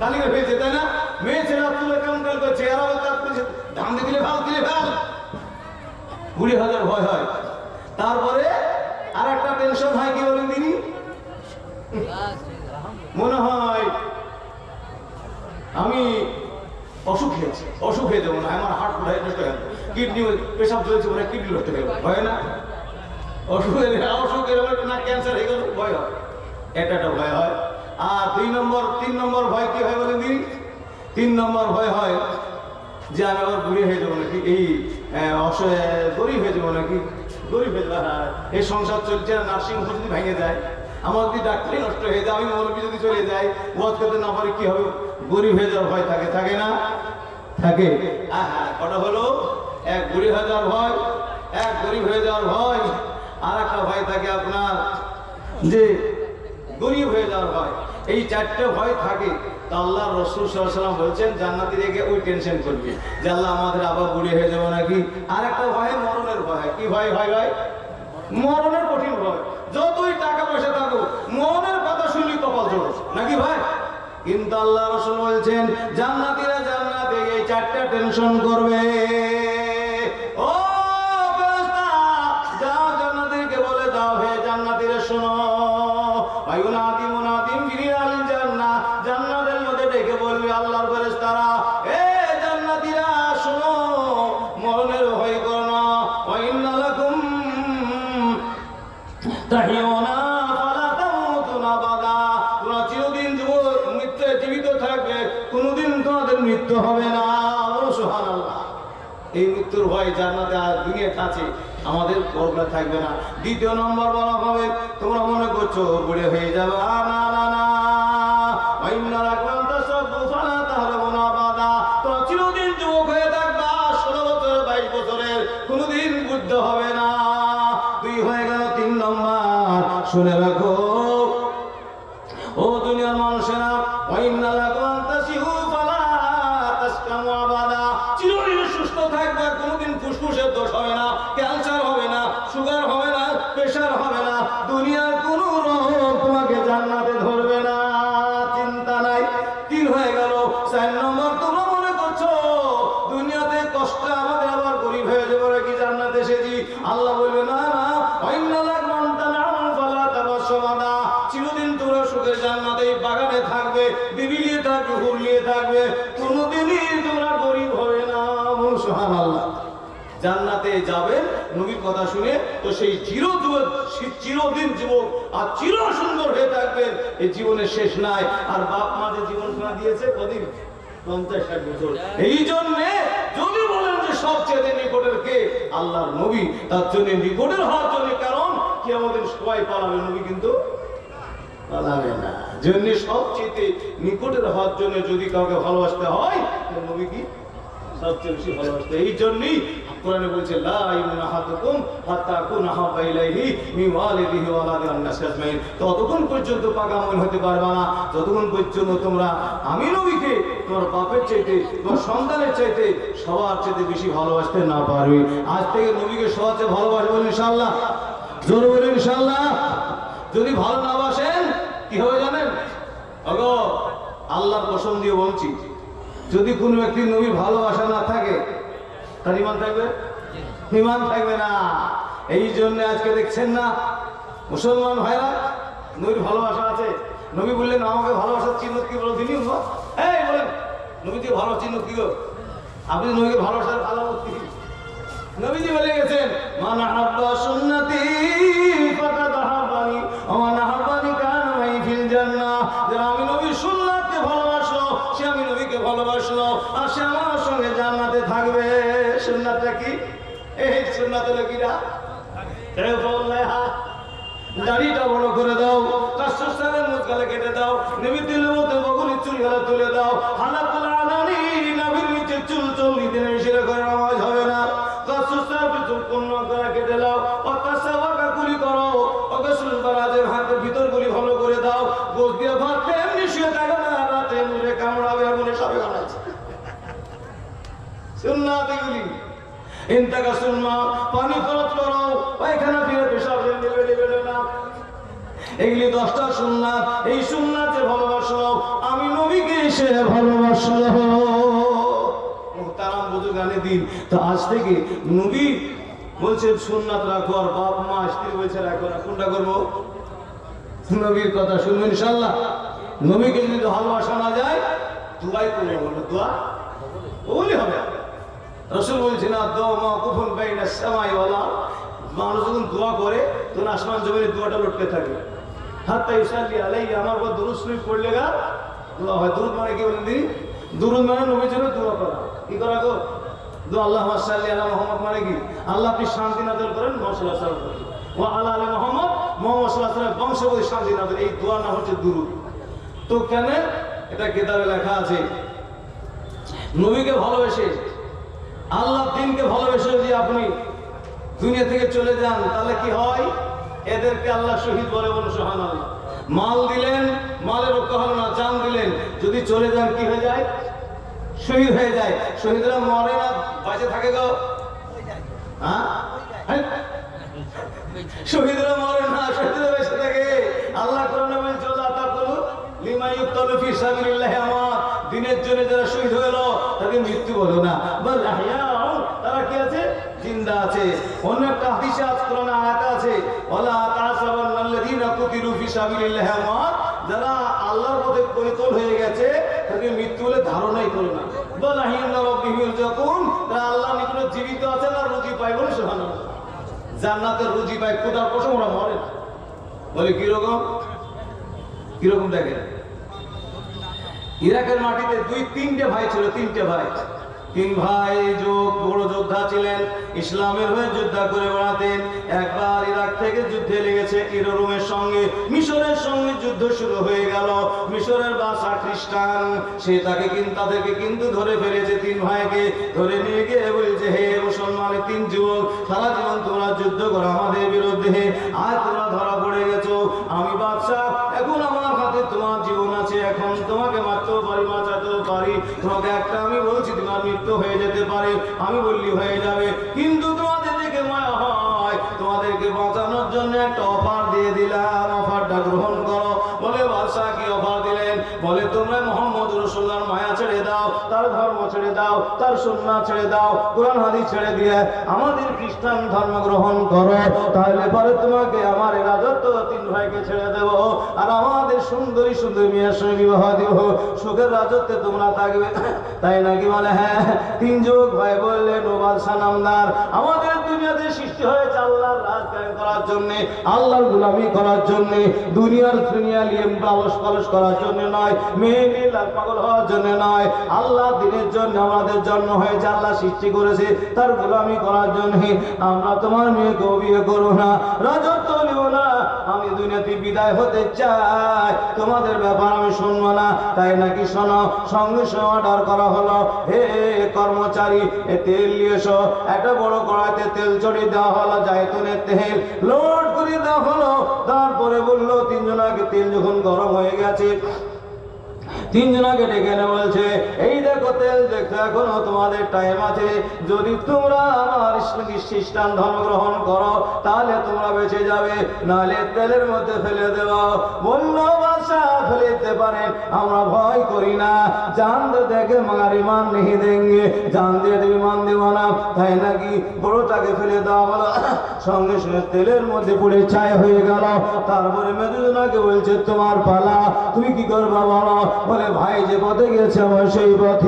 কালিকে হয়েছে তাই না? মেয়ে ছেলে তুলে কেমন এরা কাজ করছে ধান দিলে ভালো দিলে ভালো কুড়ি হাজার ভয় হয়। তারপরে আর একটা টেনশন হয় কি বলেন তিনি? মনে হয় আমি অসুখ হয়েছে অসুখ হয়ে যাব না, আমার হার্ট কোথায় নষ্ট হয়ে কিডনি পেশাব চলছে বলে কিডনি নষ্ট হয়ে হয় না? অসুখ অসুখ এর না ক্যান্সার হয়ে গেল ভয় হয়। এটা একটা ভয় হয়। আর দুই নম্বর তিন নম্বর ভয় কি হয় বলেন দিদি তিন নম্বর ভয় হয় যে আমি আবার বুড়ি হয়ে যাব নাকি? এই গরিব হয়ে যাব নাকি? গরিব হয়ে যাব হ্যাঁ। এই সংসার চলছে নার্সিং হোম যদি ভেঙে যায়, আমার যদি ডাক্তারি নষ্ট হয়ে যায়, আমি মৌলবী যদি চলে যাই, ওয়াজ করতে না পারি কি হবে? গরিব হয়ে যাওয়ার ভয় থাকে থাকে না? থাকে। কটা হলো, এক গরিব হয়ে যাওয়ার ভয়, এক গরিব হয়ে যাওয়ার ভয় আর একটা ভয় থাকে আপনার, যে গরিব হয়ে যাওয়ার ভয়। এই চারটে ভয় থাকে। আল্লাহ রসুল সাল্লাম বলছেন, জান্নাতি রেখে ওই টেনশন করবে। যে আল্লাহ আমাদের আবার বুড়ি হয়ে যাব নাকি? আর একটা ভয়, মরণের ভয়। কি ভয় ভয় ভাই মরণের কঠিন ভয়। যতই টাকা পয়সা থাকুক, মরণের কথা শুনলি কপাল জোড়ো নাকি ভাই? কিন্তু আল্লাহ রসুল বলছেন, জান্নাতিরা জান্নাতে এই চারটা টেনশন করবে। আছে, আমাদের প্রবলেম থাকবে না। দ্বিতীয় নম্বর বলা হবে, তোমরা মনে করছ বুড়ে হয়ে যাবে। না না না। কোনোদিন বুদ্ধ হবে না। হয়ে গেল তিন নম্বর। শুনে হয়ে গেল। চার নম্বর তোমরা মনে করছ, দুনিয়াতে কষ্ট আমাদের আবার গরিব হয়ে যাব নাকি জান্নাতে এসেছি? আল্লাহ বলবে, না না জান্নাতে বাগানে থাকবে থাকবে কোনোদিনই তোমরা গরিব না জান্নাতে নবীর কথা শুনে তো সেই সে- চিরদিন যুবক আর চির সুন্দর হয়ে থাকবেন। এই জীবনের শেষ নাই। আর বাপ মা যে জীবন শোনা দিয়েছে কদিন? নবী। তার নিকটের হওয়ার জন্য কারণ কি আমাদের সবাই নবী কিন্তু নিকটের হওয়ার জন্য যদি কাউকে ভালোবাসতে হয় নবী কি সবচেয়ে বেশি ভালোবাসতে। এই জন্যই কোরআনে বলছে ততক্ষণ পর্যন্ত হতে পারবা না। পর্যন্ত তোমরা আমি নবীকে তোমার বাপের চাইতে, তোমার সন্তানের চাইতে সবার চাইতে বেশি ভালোবাসতে না পারবে। আজ থেকে নবীকে সবার চেয়ে ভালোবাসবো ইনশাআল্লাহ। জোর যদি ভালো না বাসেন, কি হবে জানেন? অগো আল্লাহর কসম দিয়ে বলছি যদি কোনো ব্যক্তি নবী ভালোবাসা না থাকে, তার ইমান থাকবে? ইমান থাকবে না। এই জন্য আজকে দেখছেন না, মুসলমান ভাইরা, নবীর ভালোবাসা আছে। নবী বললেন, আমাকে ভালোবাসার চিহ্ন কি বলো তিনি এই, বলেন, নবীজি ভালো চিহ্ন কি গো? আপনি নবীকে ভালোবাসার ভালো নবীজি বলে গেছেন, মান আহাব্বা সুন্নতি সুন্নাত কিনা বড় করে দাও কাস্টস্থানের মুখগালে কেটে দাও নিমিত্তিলের মধ্যে বগুলির চুল গালে তুলে দাও হালাকুল ইন্তাকা সুন্না পানি খরচ করো পায়খানা ফিরে পেশাব দেবে দেবে না। এগুলি দশটা সুন্নাত এই সুন্নাতে ভালোবাসো। আমি নবীকে সে ভালোবাসলো। তারাম বুজুগানে দিন। তো আজ থেকে নবী বলছে, সুন্নাত রাখো আর বাপ মা স্ত্রী বলছে, রাখো না। কোনটা করব? নবীর কথা শুনব ইনশাল্লাহ নবীকে যদি ভালোবাসা না যায়, দুয়াই করব দোয়া বলি হবে। রসুল বলছে না দোয়া মা কুফুন বাইনা সামাই ওয়ালা মানুষ যখন দোয়া করে, তখন আসমান জমিনে দোয়াটা লটকে থাকে। হাত্তা ইসাল্লি আলাই আমার পর দুরুদ শরীফ পড়লে গা, দোয়া হয়। দুরুদ মানে কি বলেন দিদি দুরুদ মানে নবীর জন্য দোয়া করা। কি করা গো? দোয়া আল্লাহ সাল্লি আলা মোহাম্মদ মানে কি? আল্লাহ আপনি শান্তি নাজল করেন মশলা করেন ও আল্লাহ আলী মোহাম্মদ মোহাম্মদ সাল্লাহ সাল্লাম বংশপতি শান্তি নাজল এই দোয়া নাম হচ্ছে দুরুদ। তো কেন? এটা কেতাবে লেখা আছে। নবীকে ভালোবেসে আল্লাহ দিনকে ভালোবেসে যদি আপনি দুনিয়া থেকে চলে যান, তাহলে কি হয়? এদেরকে আল্লাহ শহীদ বলে বলে সোহান মাল দিলেন, মালের রক্ষা হলো না জান দিলেন। যদি চলে যান, কি হয়ে যায়? শহীদ হয়ে যায়। শহীদরা মরে না, বাঁচে থাকে গো হ্যাঁ? হ্যাঁ? শহীদরা মরে না, শহীদরা বেঁচে থাকে। আল্লাহ কোরআনে বলছে আল্লাহ তাকুলু লিমা ইউক্তালু দিনের জন্য যারা শহীদ হলো তাকে মৃত্যু বলো না। তারা কি আছে? জিন্দা আছে। অন্য একটা আছে বলে ধারণাই না। বল আল্লাহ জীবিত রুজি পায় বলে সুবহানাল্লাহ। জান্নাতের রুজি পায় কোটার পশম ওরা মরে বলে, কীরকম? কীরকম দেখেন? ইরাকের মাটিতে দুই, তিনটে ভাই ছিল, তিনটে ভাই। তিন ভাই যোগ, বড় যোদ্ধা ছিলেন, ইসলামের হয়ে যোদ্ধা করে বেড়াতেন। একবার ইরাক থেকে যুদ্ধে লেগেছে ইরোমের সঙ্গে, মিশরের সঙ্গে যুদ্ধ শুরু হয়ে গেল। মিশরের বাসা খ্রিস্টান, সে তাকে কিন্তু তাদেরকে কিন্তু ধরে ফেলেছে তিন ভাইকে। ধরে নিয়ে গিয়ে বলছে, হে মুসলমানের তিন যুবক, সারা জীবন তোমরা যুদ্ধ করো আমাদের বিরুদ্ধে। আর তোমরা হয়ে সুন্না ছেড়ে দাও, কোরআন হাদিস ছেড়ে দিয়ে আমাদের খ্রিস্টান ধর্ম গ্রহণ করো, তাহলে পরে তোমাকে আমার রাজত্ব তিন ভাইকে ছেড়ে দেব। আর আমাদের সুন্দরী সুন্দরী মেয়ের সঙ্গে বিবাহ দিব সুখের রাজত্বে তোমরা থাকবে। তাই নাকি বলে হ্যাঁ তিন যুগ ভাই বললেন, ও বাদশাহ নামদার, আমাদের দুনিয়াতে সৃষ্টি হয়েছে আল্লাহর রাজ করার জন্য, আল্লাহর গুলামি করার জন্য, দুনিয়ার দুনিয়া নিয়ে পালস পালস করার জন্য নয়, মেয়ে নিয়ে লাল পাগল হওয়ার জন্য নয়। আল্লাহ দিনের জন্য আমাদের জন্ম হয়েছে, আল্লাহ সৃষ্টি করেছে, তার গোলামি করার জন্য। আমরা তোমার মেয়েকে বিয়ে করব না, রাজত্ব নেব না, আমি দুনিয়াতে বিদায় হতে চাই। তোমাদের ব্যাপার আমি শুনব না, তাই নাকি শোনো, সঙ্গে সঙ্গে অর্ডার করা হলো। হে কর্মচারী তেল নিয়ে এসো, একটা বড় কড়াইতে তেল চড়িয়ে দেওয়া হলো জায়তুনের তেল লোড করে দেওয়া হলো। তারপরে বলল, তিনজন আগে তেল যখন গরম হয়ে গেছে, তিনজন আগে ডেকে বলছে, এই দেখো তেল দেখো, এখনও তোমাদের টাইম আছে। যদি তোমরা আমার খ্রিস্টান ধর্ম গ্রহণ করো, তাহলে তোমরা বেঁচে যাবে। তেলের মধ্যে ফেলে বাসা ফেলে দিতে আমরা ভয় করি না। জান দেখে মারি মান নেই দেঙ্গে। জান দিয়ে দেবে মান না তাই নাকি বড়টাকে ফেলে দেওয়া হলো সঙ্গে সঙ্গে তেলের মধ্যে পড়ে ছাই হয়ে গেল। তারপরে মেদুজনাকে বলছে, তোমার পালা, তুমি কি করবা বলো? বলে, ভাই যে পথে গেছে, আমার সেই পথই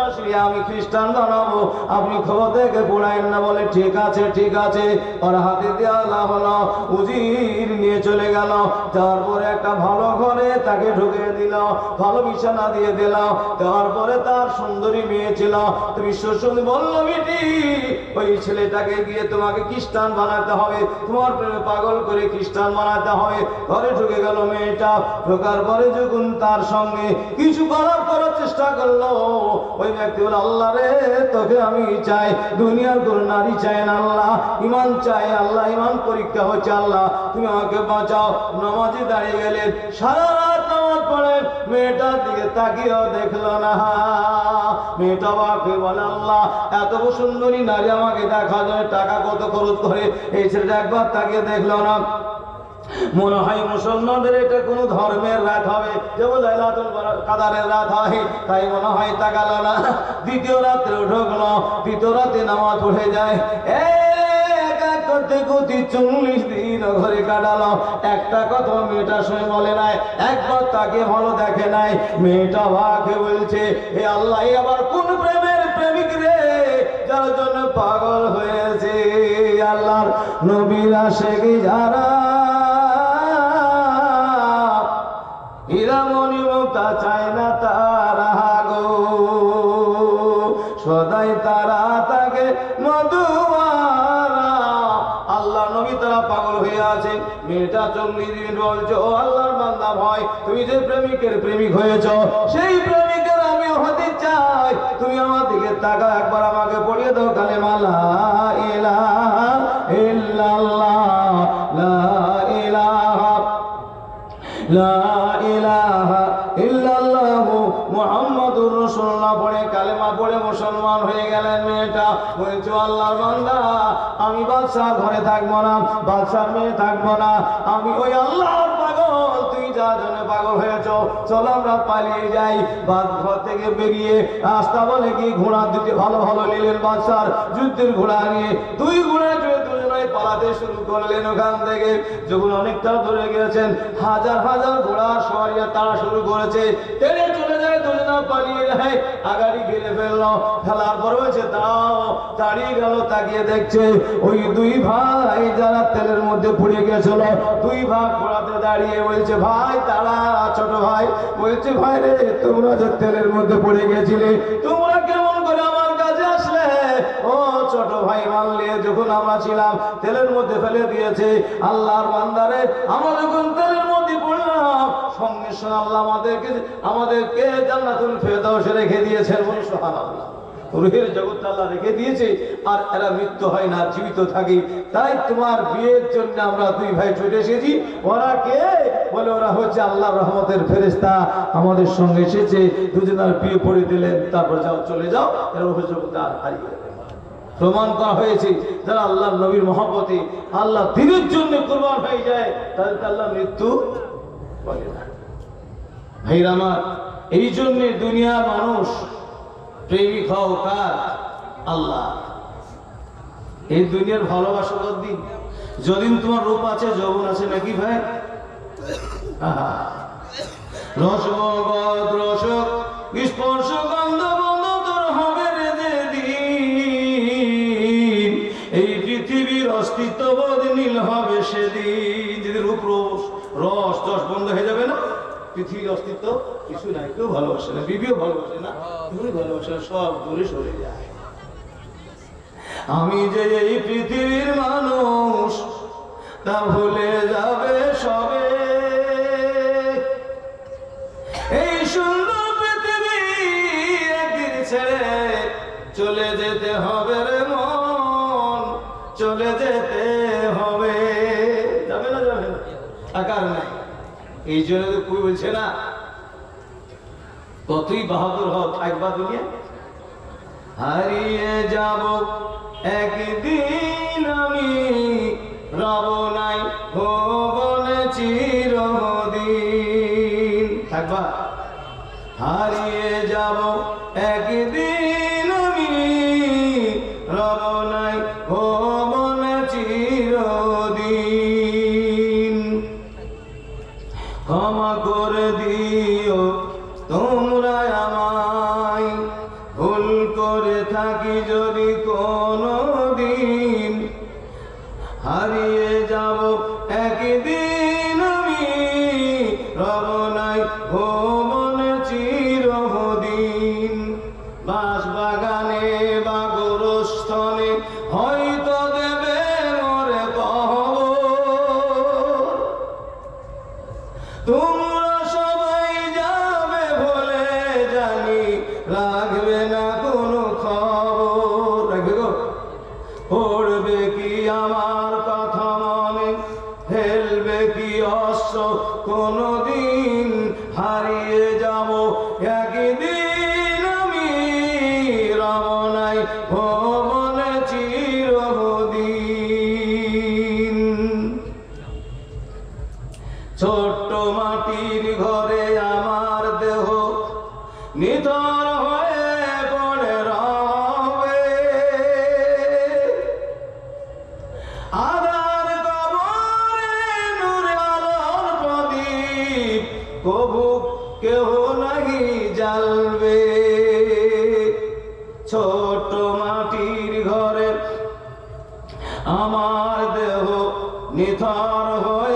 ফুসিয়ে আমি খ্রিস্টান বানাবো আপনি খবর থেকে পড়াইন না বলে, ঠিক আছে ঠিক আছে। ওর হাতে দেওয়া হলো উজির নিয়ে চলে গেল। তারপরে একটা ভালো ঘরে তাকে ঢুকিয়ে দিল, ভালো বিছানা দিয়ে দিল। তারপরে তার সুন্দরী মেয়ে ছিল। তুমি শ্বশুর বলল, বেটি, ওই ছেলেটাকে গিয়ে তোমাকে খ্রিস্টান বানাতে হবে। তোমার প্রেমে পাগল করে খ্রিস্টান বানাতে হবে। ঘরে ঢুকে গেল মেয়েটা। ঢোকার পরে যখন তার সঙ্গে কিছু খারাপ করার চেষ্টা করল, ওই ওই ব্যক্তি বলে, আল্লাহ রে, তোকে আমি চাই। দুনিয়ার কোনো নারী চাই না আল্লাহ। ইমান চাই আল্লাহ, ইমান পরীক্ষা হচ্ছে আল্লাহ। তুমি আমাকে বাঁচাও। নামাজে দাঁড়িয়ে গেলেন সারা রাত নামাজ পড়ে। মেয়েটার দিকে তাকিয়েও দেখল না। মেয়েটা বাপকে বলে, আল্লাহ, এত সুন্দরী নারী আমাকে দেখা যায়। টাকা কত খরচ করে? এই ছেলেটা একবার তাকিয়ে দেখল না। মনে হয় মুসলমানদের এটা কোনো ধর্মের রাত হবে। যেমন কাদারের রাত হয়, তাই মনে হয় তাকালো না। দ্বিতীয় রাত্রে ঢুকলো দ্বিতীয় রাতে নামাজ পড়ে যায়। এক করতে কাটালো। একটা কথা বলে একবার তাকে ভালো দেখে নাই। মেয়েটা বলছে আল্লাহ, এ আবার কোন প্রেমের প্রেমিক রে? যার জন্য পাগল হয়েছে আল্লাহর নবীরা শেখে যারা হীরামণি মুক্তা চায় না তারা, গো। সদাই তারা তাকে মধুয়ারা আল্লাহ নবী তারা পাগল হয়ে আছে মেয়েটা চল্লিশ দিন বলছো, আল্লাহর বান্দা ভয়। তুমি যে প্রেমিকের প্রেমিক হয়েছ, সেই প্রেমিকের আমি হতে চাই। তুমি আমার দিকে তাকা একবার আমাকে পড়িয়ে দাও কালে মালা ইলাহা ইল্লাল্লাহ, লা ইলাহা, লা মুহাম্মাদুর রাসূলুল্লাহ পড়ে কালেমা পড়ে মুসলমান হয়ে গেলেন মেয়েটা। আল্লাহর বান্দা, আমি ঘরে না মেয়ে না। আমি ওই আল্লাহর পাগল, তুই যা জন্য পাগল হয়েছ আমরা পালিয়ে যাই। থেকে বেরিয়ে রাস্তা বলে কি ঘোড়া দিতে ভালো ভালো নিলেন বাদশার যুদ্ধের ঘোড়া নিয়ে দুই ঘোড়া চড়ে পালাতে শুরু করলেন ওখান থেকে। যখন অনেকটা ধরে গেছেন হাজার হাজার ঘোড়া সরিয়ে তারা শুরু করেছে। টেনে চলে দুজনা পালিয়ে যায়, আগাড়ি ঘিরে ফেলল ফেলার পর হয়েছে দাও দাঁড়িয়ে গেল, তাকিয়ে দেখছে, ওই দুই ভাই যারা তেলের মধ্যে পুড়ে গেছিল, দুই ভাগ ঘোড়াতে দাঁড়িয়ে বলছে, ভাই তারা ছোট ভাই। বলছে, ভাই রে, তোমরা যে তেলের মধ্যে পড়ে গেছিলে, তোমরা কেমন করে আমার কাছে আসলে? ও, ছোট ভাই মানলে, যখন আমরা ছিলাম, তেলের মধ্যে ফেলে দিয়েছে, আল্লাহর বান্দারে, আমরা যখন তেলের সঙ্গে সঙ্গে আল্লাহ আমাদেরকে আমাদেরকে জান্নাতুল ফেরদাউসে রেখে দিয়েছেন বলে সুবহানাল্লাহ। রুহের জগৎ আল্লাহ রেখে দিয়েছে, আর এরা মৃত্যু হয় না, জীবিত থাকে। তাই তোমার বিয়ের জন্য আমরা দুই ভাই ছুটে এসেছি। ওরা কে? বলে ওরা হচ্ছে আল্লাহ রহমতের ফেরেস্তা আমাদের সঙ্গে এসেছে, দুজনের বিয়ে পড়ে দিলেন, তারপর যাও, চলে যাও। এরা রুহের জগৎ আর হারিয়ে। প্রমাণ করা হয়েছে, যারা আল্লাহ নবীর মহাপতি আল্লাহ দিনের জন্য কোরবান হয়ে যায় তাদেরকে আল্লাহ মৃত্যু বলে না। ভাইর এই জন্যে দুনিয়ার মানুষ প্রেমিক হও কার? আল্লাহ। এই দুনিয়ার ভালোবাসা দিন। যদিন তোমার রূপ আছে, যৌবন আছে, নাকি ভাই? আহা। পৃথিবীর অস্তিত্ব কিছু নাই, কেউ ভালোবাসে না, বিবিও ভালোবাসে না, কেউই ভালোবাসে না, সব দূরে সরে যায়। আমি যে এই পৃথিবীর মানুষ, তা ভুলে যাবে সবে। এই সুন্দর পৃথিবী একদিন ছেড়ে চলে যেতে হবে রে। এই জন্য তো কই বলছে, না, কতই বাহাদুর হও, থাকবা দুনিয়া। হারিয়ে যাব, একদিন আমি, রব নাই ভবনে চিরদিন। থাকবা। হারিয়ে যাব জ্বালবে ছোট মাটির ঘরে আমার দেহ নিথর হয়ে